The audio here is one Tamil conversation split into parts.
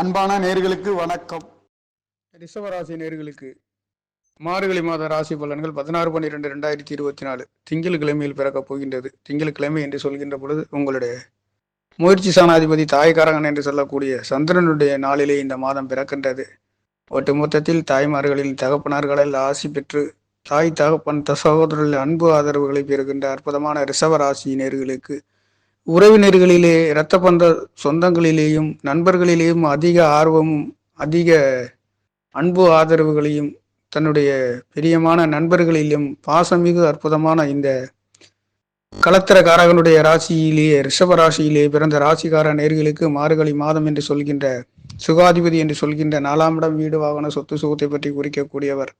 அன்பான நேர்களுக்கு வணக்கம். ரிஷபராசி நேர்களுக்கு மார்கழி மாத ராசி பலன்கள் பதினாறு பன்னிரெண்டு ரெண்டாயிரத்தி இருபத்தி நாலு. திங்கள்கிழமையில் பிறக்கப் போகின்றது. திங்கட்கிழமை என்று சொல்கின்ற பொழுது உங்களுடைய முயற்சி சாணாதிபதி தாய்காரகன் என்று சொல்லக்கூடிய சந்திரனுடைய நாளிலே இந்த மாதம் பிறக்கின்றது. ஒட்டு மொத்தத்தில் தாய்மார்களில் தகப்பனார்களில் ஆசி பெற்று தாய் தகப்பன் த அன்பு ஆதரவுகளை பெறுகின்ற அற்புதமான ரிஷப ராசி நேர்களுக்கு உறவினர்களிலே இரத்த பந்த சொந்தங்களிலேயும் நண்பர்களிலேயும் அதிக ஆர்வமும் அதிக அன்பு ஆதரவுகளையும் தன்னுடைய பிரியமான நண்பர்களிலும் பாசமிகு அற்புதமான இந்த கலத்திரக்காரகனுடைய ராசியிலேயே ரிஷப ராசியிலே பிறந்த ராசிக்கார நேர்களுக்கு மார்கழி மாதம் என்று சொல்கின்ற சுகாதிபதி என்று சொல்கின்ற நாலாம் இடம் வீடு வாகன சொத்து சுகத்தை பற்றி குறிக்கக்கூடியவர்.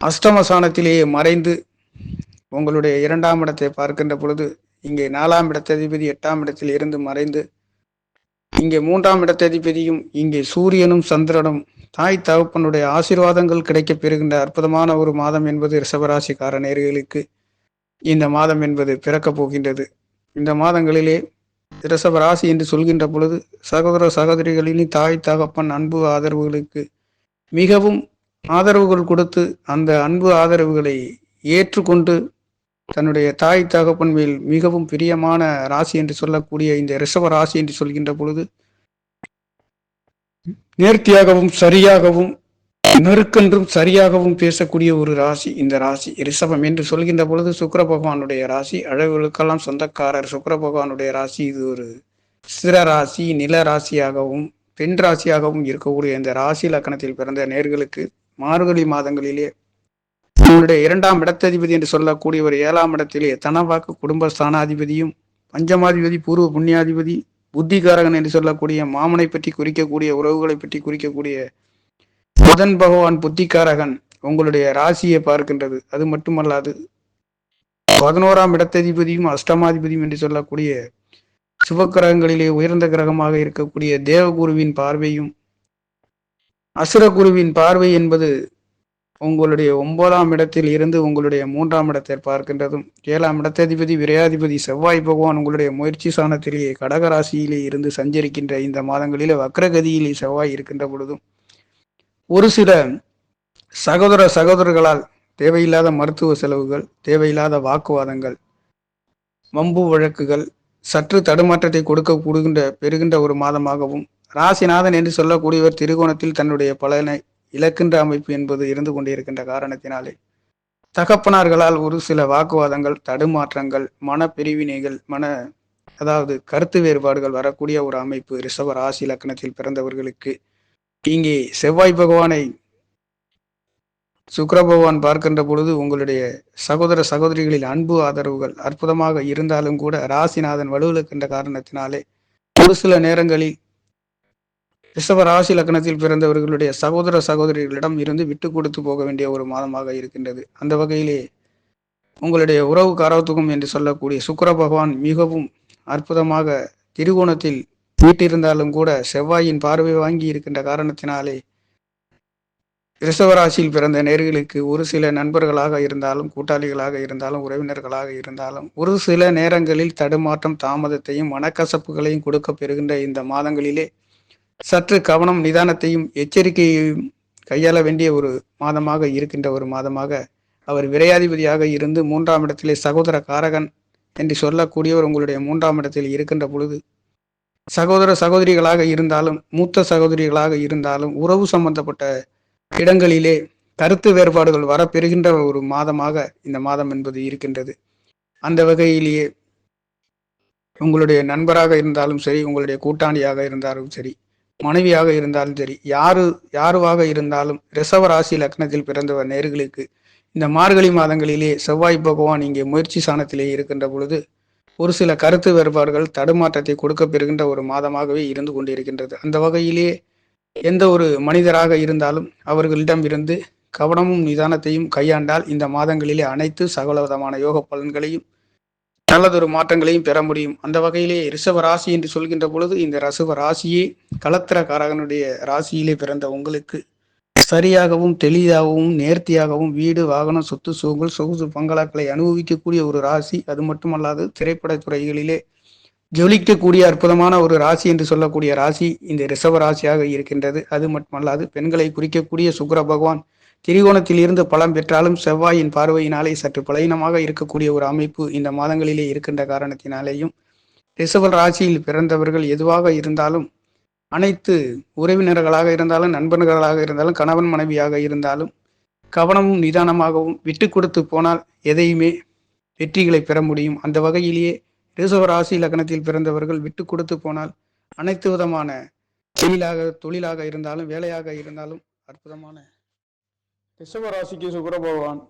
அஷ்டமசானத்திலேயே மறைந்து உங்களுடைய இரண்டாம் இடத்தை பார்க்கின்ற பொழுது இங்கே நாலாம் இடத்ததிபதி எட்டாம் இடத்தில் இருந்து மறைந்து இங்கே மூன்றாம் இடத்ததிபதியும் இங்கே சூரியனும் சந்திரனும் தாய் தகப்பனுடைய ஆசீர்வாதங்கள் கிடைக்கப் பெறுகின்ற அற்புதமான ஒரு மாதம் என்பது ரிஷபராசிக்கார நேர்களுக்கு இந்த மாதம் என்பது பிறக்கப் போகின்றது. இந்த மாதங்களிலே ரிஷப ராசி என்று சொல்கின்ற பொழுது சகோதர சகோதரிகளின் தாய் தகப்பன் அன்பு ஆதரவுகளுக்கு மிகவும் ஆதரவுகள் கொடுத்து அந்த அன்பு ஆதரவுகளை ஏற்றுக்கொண்டு தன்னுடைய தாய் தகப்பன் மேல் மிகவும் பிரியமான ராசி என்று சொல்லக்கூடிய இந்த ரிஷப ராசி என்று சொல்கின்ற பொழுது நேர்த்தியாகவும் சரியாகவும் நெருக்கென்றும் சரியாகவும் பேசக்கூடிய ஒரு ராசி இந்த ராசி. ரிஷபம் என்று சொல்கின்ற பொழுது சுக்கர பகவானுடைய ராசி அழகுகளுக்கெல்லாம் சொந்தக்காரர் சுக்கர பகவானுடைய ராசி. இது ஒரு சிற ராசி நில ராசியாகவும் பெண் ராசியாகவும் இருக்கக்கூடிய இந்த ராசி லக்கணத்தில் பிறந்த நேர்களுக்கு மார்கழி மாதங்களிலே உங்களுடைய இரண்டாம் இடத்ததிபதி என்று சொல்லக்கூடிய ஒரு ஏழாம் இடத்திலே தனவாக்கு குடும்ப ஸ்தானாதிபதியும் பஞ்சமாதிபதி பூர்வ புண்ணியாதிபதி புத்திகாரகன் என்று சொல்லக்கூடிய மாமனை பற்றி குறிக்கக்கூடிய உறவுகளை பற்றி குறிக்கக்கூடிய புதன் பகவான் புத்திகாரகன் உங்களுடைய ராசியை பார்க்கின்றது. அது மட்டுமல்லாது பதினோராம் இடத்ததிபதியும் அஷ்டமாதிபதியும் என்று சொல்லக்கூடிய சுபக்கிரகங்களிலே உயர்ந்த கிரகமாக இருக்கக்கூடிய தேவகுருவின் பார்வையும் அசுரகுருவின் பார்வை என்பது உங்களுடைய ஒன்பதாம் இடத்தில் இருந்து உங்களுடைய மூன்றாம் இடத்தை பார்க்கின்றதும் ஏழாம் இடத்ததிபதி விரையாதிபதி செவ்வாய் பகவான் உங்களுடைய முயற்சி சாணத்திலேயே கடகராசியிலே இருந்து சஞ்சரிக்கின்ற இந்த மாதங்களிலே வக்ரகதியிலே செவ்வாய் இருக்கின்ற பொழுதும் ஒரு சில சகோதர சகோதரர்களால் தேவையில்லாத மருத்துவ செலவுகள் தேவையில்லாத வாக்குவாதங்கள் வம்பு வழக்குகள் சற்று தடுமாற்றத்தை கொடுக்க கூடுகின்ற பெறுகின்ற ஒரு மாதமாகவும் ராசிநாதன் என்று சொல்லக்கூடியவர் திருகோணத்தில் தன்னுடைய பலனை இழக்கின்ற அமைப்பு என்பது இருந்து கொண்டிருக்கின்ற காரணத்தினாலே. தகப்பனார்களால் ஒரு சில வாக்குவாதங்கள் தடுமாற்றங்கள் மன பிரிவினைகள் மன அதாவது கருத்து வேறுபாடுகள் வரக்கூடிய ஒரு அமைப்பு ரிஷப ராசி லக்னத்தில் பிறந்தவர்களுக்கு. இங்கே செவ்வாய் பகவானை சுக்கர பகவான் பார்க்கின்ற பொழுது உங்களுடைய சகோதர சகோதரிகளில் அன்பு ஆதரவுகள் அற்புதமாக இருந்தாலும் கூட ராசிநாதன் வலுவிழக்கின்ற காரணத்தினாலே ஒரு சில நேரங்களில் ரிஷப ராசி லக்னத்தில் பிறந்தவர்களுடைய சகோதர சகோதரிகளிடம் இருந்து விட்டு கொடுத்து போக வேண்டிய ஒரு மாதமாக இருக்கின்றது. அந்த வகையிலே உங்களுடைய உறவு காரத்துக்கும் என்று சொல்லக்கூடிய சுக்கர பகவான் மிகவும் அற்புதமாக திருகோணத்தில் வீட்டிருந்தாலும் கூட செவ்வாயின் பார்வை வாங்கி இருக்கின்ற காரணத்தினாலே ரிஷவராசியில் பிறந்த நேர்களுக்கு ஒரு சில நண்பர்களாக இருந்தாலும் கூட்டாளிகளாக இருந்தாலும் உறவினர்களாக இருந்தாலும் ஒரு சில நேரங்களில் தடுமாற்றம் தாமதத்தையும் மனக்கசப்புகளையும் கொடுக்க பெறுகின்ற இந்த மாதங்களிலே சற்று கவனம் நிதானத்தையும் எச்சரிக்கையையும் கையாள வேண்டிய ஒரு மாதமாக இருக்கின்ற ஒரு மாதமாக அவர் விரையாதிபதியாக இருந்து மூன்றாம் இடத்திலே சகோதர காரகன் என்று சொல்லக்கூடியவர் உங்களுடைய மூன்றாம் இடத்தில் இருக்கின்ற பொழுது சகோதர சகோதரிகளாக இருந்தாலும் மூத்த சகோதரிகளாக இருந்தாலும் உறவு சம்பந்தப்பட்ட இடங்களிலே கருத்து வேறுபாடுகள் வரப்பெறுகின்ற ஒரு மாதமாக இந்த மாதம் என்பது இருக்கின்றது. அந்த வகையிலேயே உங்களுடைய நண்பராக இருந்தாலும் சரி உங்களுடைய கூட்டாளியாக இருந்தாலும் சரி மனைவியாக இருந்தாலும் சரி யாரு யாருவாக இருந்தாலும் ரிசவ ராசி லக்னத்தில் பிறந்தவர் நேர்களுக்கு இந்த மார்கழி மாதங்களிலே செவ்வாய் பகவான் இங்கே முயற்சி சாணத்திலே இருக்கின்ற பொழுது ஒரு சில கருத்து வேறுபாடுகள் தடுமாற்றத்தை கொடுக்க பெறுகின்ற ஒரு மாதமாகவே இருந்து கொண்டிருக்கின்றது. அந்த வகையிலே எந்த ஒரு மனிதராக இருந்தாலும் அவர்களிடம் இருந்து கவனமும் நிதானத்தையும் கையாண்டால் இந்த மாதங்களிலே அனைத்து சகலவிதமான யோக பலன்களையும் நல்லதொரு மாற்றங்களையும் பெற முடியும். அந்த வகையிலே ரிஷப ராசி என்று சொல்கின்ற பொழுது இந்த ரிஷப ராசியே கலத்திரக்காரகனுடைய ராசியிலே பிறந்த உங்களுக்கு. சரியாகவும் தெளிவாகவும் நேர்த்தியாகவும் வீடு வாகனம் சொத்து சுகங்கள் சொகுசு பங்களாக்களை அனுபவிக்கக்கூடிய ஒரு ராசி. அது மட்டுமல்லாது திரைப்பட துறைகளிலே ஜொலிக்கக்கூடிய அற்புதமான ஒரு ராசி என்று சொல்லக்கூடிய ராசி இந்த ரிஷப ராசியாக இருக்கின்றது. அது மட்டுமல்லாது பெண்களை குறிக்கக்கூடிய சுக்கிர பகவான் திரிகோணத்தில் இருந்து பலம் பெற்றாலும் செவ்வாயின் பார்வையினாலே சற்று பலவீனமாக இருக்கக்கூடிய ஒரு அமைப்பு இந்த மாதங்களிலே இருக்கின்ற காரணத்தினாலேயும் ரிசவல் ராசியில் பிறந்தவர்கள் எதுவாக இருந்தாலும் அனைத்து உறவினர்களாக இருந்தாலும் நண்பர்களாக இருந்தாலும் கணவன் மனைவியாக இருந்தாலும் கவனமும் நிதானமாகவும் விட்டு கொடுத்து போனால் எதையுமே வெற்றிகளை பெற முடியும். அந்த வகையிலேயே ரிசவ ராசி லக்னத்தில் பிறந்தவர்கள் விட்டு கொடுத்து போனால் அனைத்து விதமான தொழிலாக தொழிலாக இருந்தாலும் வேலையாக இருந்தாலும் அற்புதமான ரிஷப ராசிக்கு சுக்கர பகவான்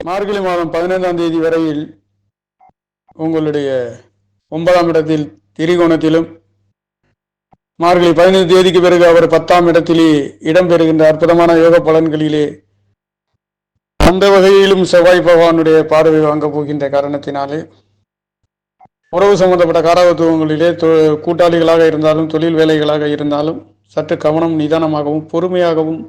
மார்கழி மாதம் பதினைந்தாம் தேதி வரையில் உங்களுடைய ஒன்பதாம் இடத்தில் திரிகோணத்திலும் மார்கழி பதினைந்து தேதிக்கு பிறகு அவர் பத்தாம் இடத்திலே இடம்பெறுகின்ற அற்புதமான யோக பலன்களிலே அந்த வகையிலும் செவ்வாய் பகவானுடைய பார்வை வாங்கப் போகின்ற காரணத்தினாலே உறவு சம்பந்தப்பட்ட காரகத்துவங்களிலே தொ- கூட்டாளிகளாக இருந்தாலும் தொழில் வேலைகளாக இருந்தாலும் சற்று கவனம் நிதானமாகவும் பொறுமையாகவும்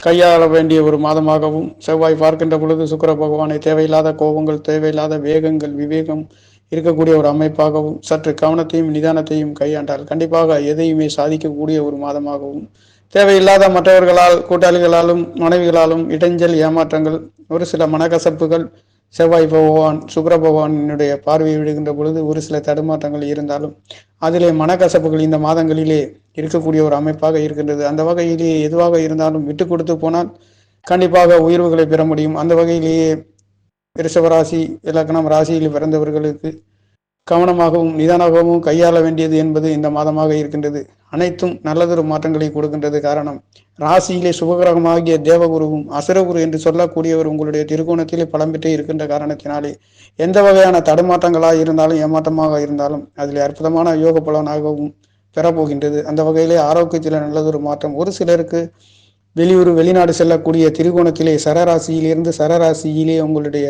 கையாள வேண்டிய ஒரு மாதமாகவும் செவ்வாய் பார்க்கின்ற பொழுது சுக்கர பகவானை தேவையில்லாத கோபங்கள் தேவையில்லாத வேகங்கள் விவேகம் இருக்கக்கூடிய ஒரு அமைப்பாகவும் சற்று கவனத்தையும் நிதானத்தையும் கையாண்டால் கண்டிப்பாக எதையுமே சாதிக்கக்கூடிய ஒரு மாதமாகவும் தேவையில்லாத மற்றவர்களால் கூட்டாளிகளாலும் மனைவிகளாலும் இடைஞ்சல் ஏமாற்றங்கள் ஒரு சில மனக்கசப்புகள் செவ்வாய் பகவான் சுக்கிர பார்வையை விடுகின்ற பொழுது ஒரு சில தடுமாற்றங்கள் இருந்தாலும் அதிலே மனக்கசப்புகள் இந்த மாதங்களிலே இருக்கக்கூடிய ஒரு அமைப்பாக இருக்கின்றது. அந்த வகையிலே எதுவாக இருந்தாலும் விட்டு கொடுத்து போனால் கண்டிப்பாக உயர்வுகளை பெற முடியும். அந்த வகையிலேயே ரிஷபராசி இலக்கணம் ராசியில் பிறந்தவர்களுக்கு கவனமாகவும் நிதானமாகவும் கையாள வேண்டியது என்பது இந்த மாதமாக இருக்கின்றது. அனைத்தும் நல்லதொரு மாற்றங்களை கொடுக்கின்றது காரணம். ராசியிலே சுபகிரகமாகிய தேவகுருவும் அசுரகுரு என்று சொல்லக்கூடியவர் உங்களுடைய திருகோணத்திலே பலம் பெற்று இருக்கின்ற காரணத்தினாலே எந்த வகையான தடுமாற்றங்களாக இருந்தாலும் ஏமாற்றமாக இருந்தாலும் அதில் அற்புதமான யோக பலனாகவும் பெறப்போகின்றது. அந்த வகையிலே ஆரோக்கியத்தில் நல்லதொரு மாற்றம். ஒரு சிலருக்கு வெளியூர் வெளிநாடு செல்லக்கூடிய திருகோணத்திலே சரராசியிலிருந்து சரராசியிலே உங்களுடைய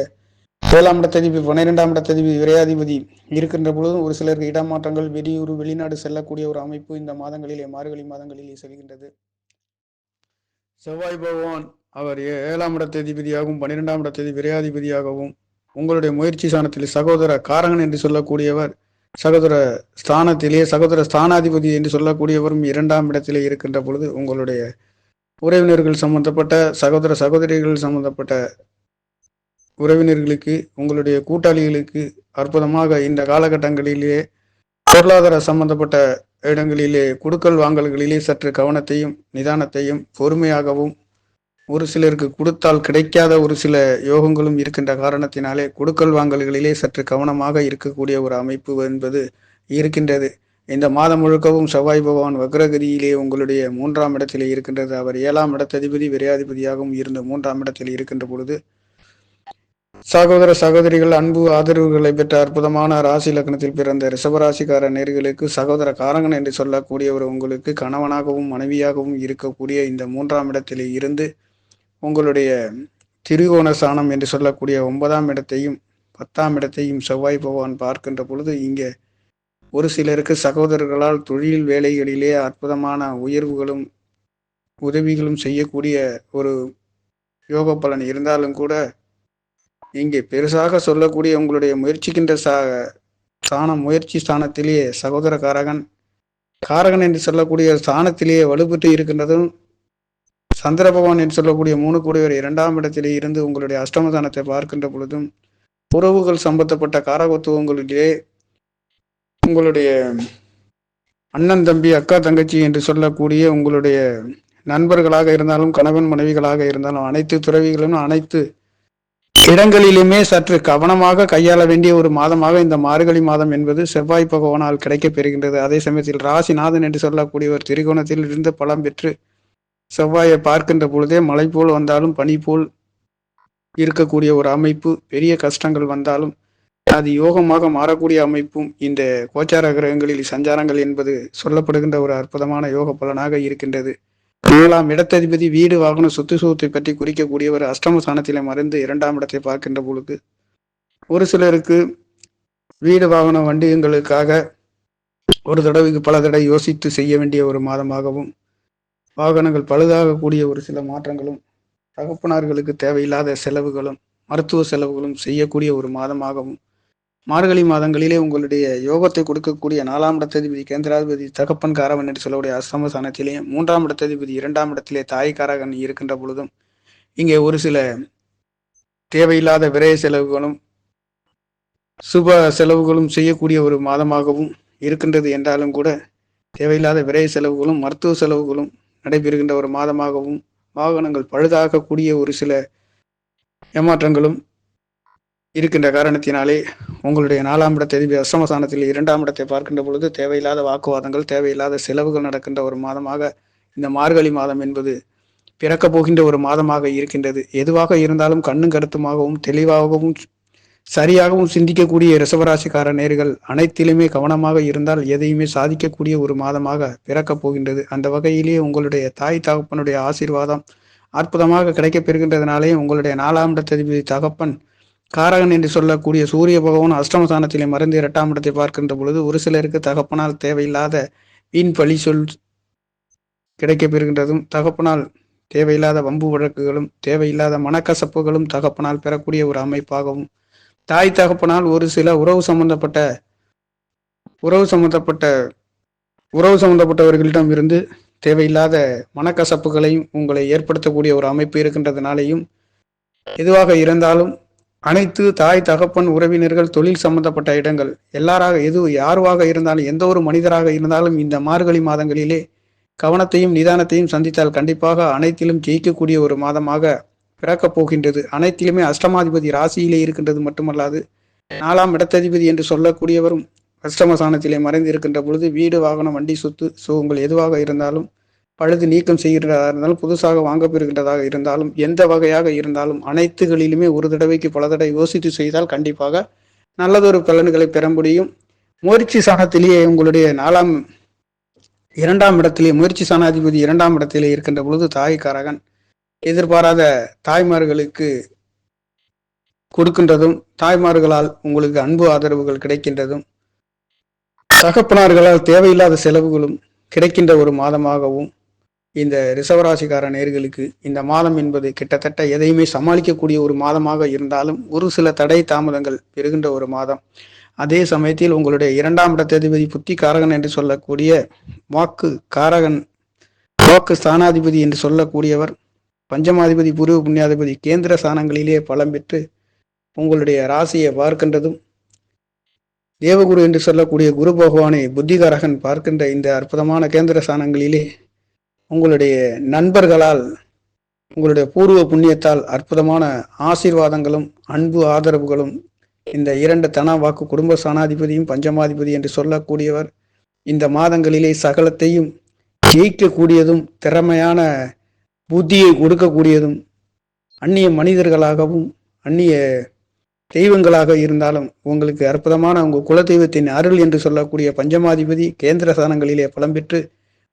ஏழாம் இடத்ததிபதி பன்னிரெண்டாம் இடத்ததிபதி விரையாதிபதி இருக்கின்ற பொழுதும் ஒரு சிலருக்கு இடமாற்றங்கள் வெளியூர் வெளிநாடு செல்லக்கூடிய ஒரு அமைப்பு இந்த மாதங்களிலே மார்கழி மாதங்களிலே செல்கின்றது. செவ்வாய் பகவான் அவர் ஏழாம் இட தேதிபதியாகவும் பன்னிரெண்டாம் இடத்ததிபதி விரையாதிபதியாகவும் உங்களுடைய முயற்சி ஸ்தானத்தில் சகோதர காரகன் என்று சொல்லக்கூடியவர் சகோதர ஸ்தானத்திலே சகோதர ஸ்தானாதிபதி என்று சொல்லக்கூடியவரும் இரண்டாம் இடத்திலே இருக்கின்ற பொழுது உங்களுடைய உறவினர்கள் சம்பந்தப்பட்ட சகோதர சகோதரிகள் சம்பந்தப்பட்ட உறவினர்களுக்கு உங்களுடைய கூட்டாளிகளுக்கு அற்புதமாக இந்த காலகட்டங்களிலே பொருளாதார சம்பந்தப்பட்ட இடங்களிலே குடுக்கல் வாங்கல்களிலே சற்று கவனத்தையும் நிதானத்தையும் பொறுமையாகவும் ஒரு சிலருக்கு கொடுத்தால் கிடைக்காத ஒரு சில யோகங்களும் இருக்கின்ற காரணத்தினாலே குடுக்கல் வாங்கல்களிலே சற்று கவனமாக இருக்கக்கூடிய ஒரு அமைப்பு என்பது இருக்கின்றது. இந்த மாதம் முழுக்கவும் செவ்வாய் பகவான் வக்ரகதியிலே உங்களுடைய மூன்றாம் இடத்திலே இருக்கின்றது. அவர் ஏழாம் இடத்ததிபதி விரையாதிபதியாகவும் இருந்த மூன்றாம் இடத்தில் இருக்கின்ற பொழுது சகோதர சகோதரிகள் அன்பு ஆதரவுகளை பெற்ற அற்புதமான ராசி லக்னத்தில் பிறந்த ரிஷபராசிக்கார நேர்களுக்கு சகோதர காரங்கன் என்று சொல்லக்கூடியவர் உங்களுக்கு கணவனாகவும் மனைவியாகவும் இருக்கக்கூடிய இந்த மூன்றாம் இடத்தில் இருந்து உங்களுடைய திரிகோண சாணம் என்று சொல்லக்கூடிய ஒன்பதாம் இடத்தையும் பத்தாம் இடத்தையும் செவ்வாய் பகவான் பார்க்கின்ற பொழுது இங்கே ஒரு சிலருக்கு சகோதரர்களால் தொழில் வேலைகளிலே அற்புதமான உயர்வுகளும் உதவிகளும் செய்யக்கூடிய ஒரு யோக பலன் இருந்தாலும் கூட இங்கே பெருசாக சொல்லக்கூடிய உங்களுடைய முயற்சிக்கின்ற சா ஸ்தானம் முயற்சி ஸ்தானத்திலேயே சகோதர காரகன் காரகன் என்று சொல்லக்கூடிய ஸ்தானத்திலேயே வலுப்பெற்று இருக்கின்றதும் சந்திர பகவான் என்று சொல்லக்கூடிய மூணு கூடியவர் இரண்டாம் இடத்திலே இருந்து உங்களுடைய அஷ்டமதானத்தை பார்க்கின்ற பொழுதும் உறவுகள் சம்பந்தப்பட்ட காரகத்துவங்களிலே உங்களுடைய அண்ணன் தம்பி அக்கா தங்கச்சி என்று சொல்லக்கூடிய உங்களுடைய நண்பர்களாக இருந்தாலும் கணவன் மனைவிகளாக இருந்தாலும் அனைத்து துறவிகளும் அனைத்து இடங்களிலுமே சற்று கவனமாக கையாள வேண்டிய ஒரு மாதமாக இந்த மார்கழி மாதம் என்பது செவ்வாய் பகவானால் கிடைக்கப் பெறுகின்றது அதே சமயத்தில் ராசிநாதன் என்று சொல்லக்கூடியவர் திரிகோணத்தில் இருந்து பலம் பெற்று செவ்வாயை பார்க்கின்ற பொழுதே மழை போல் வந்தாலும் பனி போல் இருக்கக்கூடிய ஒரு அமைப்பு பெரிய கஷ்டங்கள் வந்தாலும் அது யோகமாக மாறக்கூடிய அமைப்பும் இந்த கோச்சார கிரகங்களில் சஞ்சாரங்கள் என்பது சொல்லப்படுகின்ற ஒரு அற்புதமான யோக பலனாக இருக்கின்றது. ஏழாம் இடத்ததிபதி வீடு வாகன சொத்து சுகத்தை பற்றி குறிக்கக்கூடியவர் அஷ்டம ஸ்தானத்திலே மறைந்து இரண்டாம் இடத்தை பார்க்கின்ற பொழுது ஒரு சிலருக்கு வீடு வாகன வண்டியங்களுக்காக ஒரு தடவைக்கு பல தடவை யோசித்து செய்ய வேண்டிய ஒரு மாதமாகவும் வாகனங்கள் பழுதாகக்கூடிய ஒரு சில மாற்றங்களும் தகப்பனார்களுக்கு தேவையில்லாத செலவுகளும் மருத்துவ செலவுகளும் செய்யக்கூடிய ஒரு மாதமாகவும் மார்கழி மாதங்களிலே உங்களுடைய யோகத்தை கொடுக்கக்கூடிய நாலாம் இடத்ததிபதி கேந்திராதிபதி தகப்பன் காரவன் என்று சொல்லக்கூடிய அஸ்தம ஸ்தானத்திலே மூன்றாம் இடத்ததிபதி இரண்டாம் இடத்திலே தாய்க்காரகன் இருக்கின்ற பொழுதும் இங்கே ஒரு சில தேவையில்லாத விரய செலவுகளும் சுப செலவுகளும் செய்யக்கூடிய ஒரு மாதமாகவும் இருக்கின்றது என்றாலும் கூட தேவையில்லாத விரய செலவுகளும் மருத்துவ செலவுகளும் நடைபெறுகின்ற ஒரு மாதமாகவும் வாகனங்கள் பழுதாகக்கூடிய ஒரு சில ஏமாற்றங்களும் இருக்கின்ற காரணத்தினாலே உங்களுடைய நாலாம் இடத்தை அசமசானத்தில் இரண்டாம் இடத்தை பார்க்கின்ற பொழுது தேவையில்லாத வாக்குவாதங்கள் தேவையில்லாத செலவுகள் நடக்கின்ற ஒரு மாதமாக இந்த மார்கழி மாதம் என்பது பிறக்கப் போகின்ற ஒரு மாதமாக இருக்கின்றது. எதுவாக இருந்தாலும் கண்ணும் கருத்துமாகவும் தெளிவாகவும் சரியாகவும் சிந்திக்கக்கூடிய ரிசவராசிக்கார நேர்கள் அனைத்திலுமே கவனமாக இருந்தால் எதையுமே சாதிக்கக்கூடிய ஒரு மாதமாக பிறக்கப் போகின்றது. அந்த வகையிலே உங்களுடைய தாய் தகப்பனுடைய ஆசீர்வாதம் அற்புதமாக கிடைக்கப் பெறுகின்றதுனாலே உங்களுடைய நாலாம் இடத்ததிபதி தகப்பன் காரகன் என்று சொல்லக்கூடிய சூரிய பகவான் அஷ்டமஸ்தானத்திலே மறைந்து இரட்டாம் இடத்தை பார்க்கின்ற பொழுது ஒரு சிலருக்கு தகப்பனால் தேவையில்லாத வீண் பழி சொல் கிடைக்கப் பெறுகின்றதும் தகப்பனால் தேவையில்லாத வம்பு வழக்குகளும் தேவையில்லாத மனக்கசப்புகளும் தகப்பனால் பெறக்கூடிய ஒரு அமைப்பாகவும் தாய் தகப்பனால் ஒரு சில உறவு சம்பந்தப்பட்ட உறவு சம்பந்தப்பட்ட உறவு சம்பந்தப்பட்டவர்களிடம் இருந்து தேவையில்லாத மனக்கசப்புகளையும் உங்களை ஏற்படுத்தக்கூடிய ஒரு அமைப்பு இருக்கின்றதுனாலேயும் எதுவாக இருந்தாலும் அனைத்து தாய் தகப்பன் உறவினர்கள் தொழில் சம்பந்தப்பட்ட இடங்கள் எல்லாராக எது யாருவாக இருந்தாலும் எந்த ஒரு மனிதராக இருந்தாலும் இந்த மார்கழி மாதங்களிலே கவனத்தையும் நிதானத்தையும் சந்தித்தால் கண்டிப்பாக அனைத்திலும் ஜெயிக்கக்கூடிய ஒரு மாதமாக பிறக்கப் போகின்றது. அனைத்திலுமே அஷ்டமாதிபதி ராசியிலே இருக்கின்றது மட்டுமல்லாது நாலாம் இடத்ததிபதி என்று சொல்லக்கூடியவரும் அஷ்டமசானத்திலே மறைந்து இருக்கின்ற பொழுது வீடு வாகனம் வண்டி சொத்து சுகங்கள் எதுவாக இருந்தாலும் பழுது நீக்கம் செய்கிறதா இருந்தாலும் புதுசாக வாங்கப்பெறுகின்றதாக இருந்தாலும் எந்த வகையாக இருந்தாலும் அனைத்துகளிலுமே ஒரு தடவைக்கு பல தடவை யோசித்து செய்தால் கண்டிப்பாக நல்லதொரு பலன்களை பெற முடியும். முயற்சி சாணத்திலேயே உங்களுடைய நாலாம் இரண்டாம் இடத்திலே முயற்சி சாணாதிபதி இரண்டாம் இடத்திலே இருக்கின்ற பொழுது தாய்க்காரகன் எதிர்பாராத தாய்மார்களுக்கு கொடுக்கின்றதும் தாய்மார்களால் உங்களுக்கு அன்பு ஆதரவுகள் கிடைக்கின்றதும் தகப்பனார்களால் தேவையில்லாத செலவுகளும் கிடைக்கின்ற ஒரு மாதமாகவும் இந்த ரிசவராசிக்கார நேர்களுக்கு இந்த மாதம் என்பது கிட்டத்தட்ட எதையுமே சமாளிக்கக்கூடிய ஒரு மாதமாக இருந்தாலும் ஒரு சில தடை தாமதங்கள் பெறுகின்ற ஒரு மாதம். அதே சமயத்தில் உங்களுடைய இரண்டாம் இடத்ததிபதி புத்தி காரகன் என்று சொல்லக்கூடிய வாக்கு காரகன் வாக்கு ஸ்தானாதிபதி என்று சொல்லக்கூடியவர் பஞ்சமாதிபதி பூர்வ புண்ணியாதிபதி கேந்திர ஸ்தானங்களிலே பலம் பெற்று உங்களுடைய ராசியை பார்க்கின்றதும் தேவகுரு என்று சொல்லக்கூடிய குரு பகவானை புத்திகாரகன் பார்க்கின்ற இந்த அற்புதமான கேந்திர ஸ்தானங்களிலே உங்களுடைய நண்பர்களால் உங்களுடைய பூர்வ புண்ணியத்தால் அற்புதமான ஆசீர்வாதங்களும் அன்பு ஆதரவுகளும் இந்த இரண்டு தன வாக்கு குடும்ப சனாதிபதியும் பஞ்சமாதிபதி என்று சொல்லக்கூடியவர் இந்த மாதங்களிலே சகலத்தையும் ஜெயிக்கக்கூடியதும் திறமையான புத்தியை கொடுக்கக்கூடியதும் அந்நிய மனிதர்களாகவும் அந்நிய தெய்வங்களாக இருந்தாலும் உங்களுக்கு அற்புதமான உங்கள் குலதெய்வத்தின் அருள் என்று சொல்லக்கூடிய பஞ்சமாதிபதி கேந்திர ஸ்தானங்களிலே பலம் பெற்று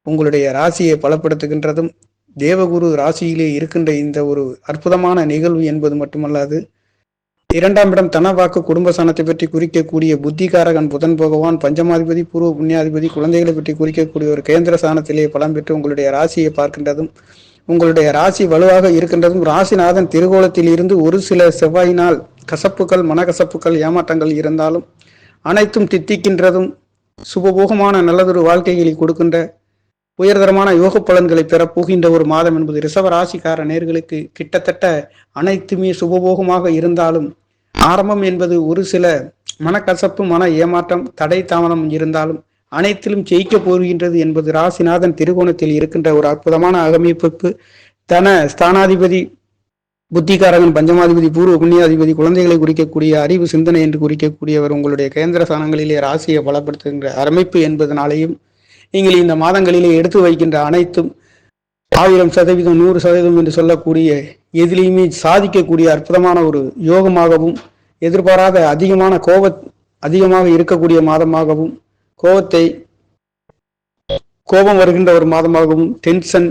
உங்களுடைய ராசியை பலப்படுத்துகின்றதும் தேவகுரு ராசியிலே இருக்கின்ற இந்த ஒரு அற்புதமான நிகழ்வு என்பது மட்டுமல்லாது இரண்டாம் இடம் தனவாக்கு குடும்ப சனத்தை பற்றி குறிக்கக்கூடிய புத்திகாரகன் புதன் பகவான் பஞ்சமாதிபதி பூர்வ புண்ணியாதிபதி குழந்தைகளை பற்றி குறிக்கக்கூடிய ஒரு கேந்திர சாணத்திலே பலம் பெற்று உங்களுடைய ராசியை பார்க்கின்றதும் உங்களுடைய ராசி வலுவாக இருக்கின்றதும் ராசிநாதன் திருகோலத்தில் இருந்து ஒரு சில செவ்வாயினால் கசப்புகள் மனக்கசப்புகள் ஏமாற்றங்கள் இருந்தாலும் அனைத்தும் தித்திக்கின்றதும் சுபபோகமான நல்லதொரு வாழ்க்கைகளை கொடுக்கின்ற உயர்தரமான யோக பலன்களை பெற போகின்ற ஒரு மாதம் என்பது ரிசவ ராசிக்கார நேர்களுக்கு கிட்டத்தட்ட அனைத்துமே சுபபோகமாக இருந்தாலும் ஆரம்பம் என்பது ஒரு சில மனக்கசப்பு மன ஏமாற்றம் தடை தாமதம் இருந்தாலும் அனைத்திலும் ஜெயிக்க போகின்றது என்பது ராசிநாதன் திருகோணத்தில் இருக்கின்ற ஒரு அற்புதமான அகமைப்புக்கு தன ஸ்தானாதிபதி புத்திகாரகன் பஞ்சமாதிபதி பூர்வ புண்ணியாதிபதி குழந்தைகளை குறிக்கக்கூடிய அறிவு சிந்தனை என்று குறிக்கக்கூடியவர் உங்களுடைய கேந்திர ஸ்தானங்களிலே ராசியை பலப்படுத்துகின்ற அமைப்பு என்பதனாலேயும் நீங்கள் இந்த மாதங்களிலே எடுத்து வைக்கின்ற அனைத்தும் ஆயிரம் சதவீதம் நூறு சதவீதம் என்று சொல்லக்கூடிய எதிலையுமே சாதிக்கக்கூடிய அற்புதமான ஒரு யோகமாகவும் எதிர்பாராத அதிகமான கோப அதிகமாக இருக்கக்கூடிய மாதமாகவும் கோபத்தை கோபம் வருகின்ற ஒரு மாதமாகவும் டென்ஷன்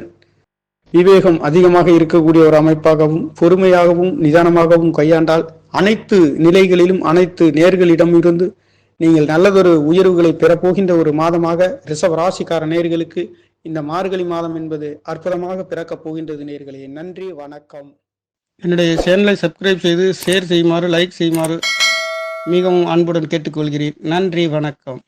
விவேகம் அதிகமாக இருக்கக்கூடிய ஒரு அமைப்பாகவும் பொறுமையாகவும் நிதானமாகவும் கையாண்டால் அனைத்து நிலைகளிலும் அனைத்து நேர்களிடம் இருந்து நீங்கள் நல்லதொரு உயர்வுகளை பெறப்போகின்ற ஒரு மாதமாக ரிஷப ராசிக்கார நேர்களுக்கு இந்த மார்கழி மாதம் என்பது அற்புதமாக பிறக்கப் போகின்றது நேர்களே. நன்றி வணக்கம். என்னுடைய சேனலை சப்ஸ்கிரைப் செய்து ஷேர் செய்யுமாறு லைக் செய்யுமாறு மிகவும் அன்புடன் கேட்டுக்கொள்கிறேன். நன்றி வணக்கம்.